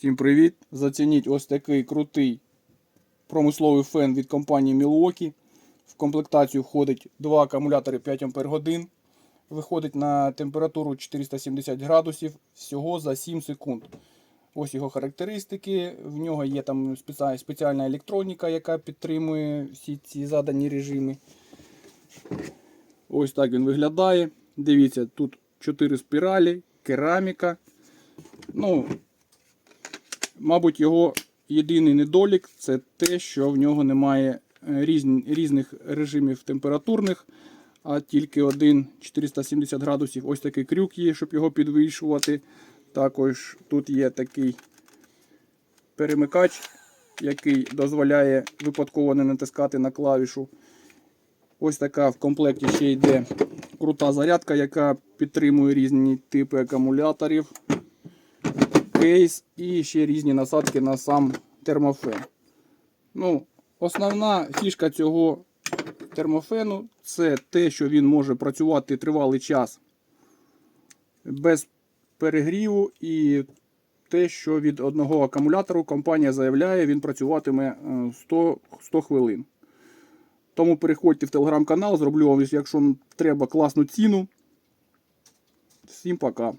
Всім привіт! Зацініть ось такий крутий промисловий фен від компанії Milwaukee. В комплектацію входить два акумулятори 5 Ах. Виходить на температуру 470 градусів всього за 7 секунд. Ось його характеристики. В нього є там спеціальна електроніка, яка підтримує всі ці задані режими. Ось так він виглядає. Дивіться, тут 4 спіралі, кераміка. Ну, Мабуть, його єдиний недолік це те, що в нього немає е, різних режимів температурних, а тільки один 470 градусів. Ось такий крюк є, щоб його підвищувати. Також тут є такий перемикач, який дозволяє випадково не натискати на клавішу. Ось така в комплекті ще йде крута зарядка, яка підтримує різні типи акумуляторів кейс і ще різні насадки на сам термофен. Ну, Основна фішка цього термофену це те, що він може працювати тривалий час без перегріву і те, що від одного акумулятору компанія заявляє, він працюватиме е, 100, 100 хвилин. Тому переходьте в телеграм-канал, зроблю вам, якщо треба, класну ціну. Всім пока.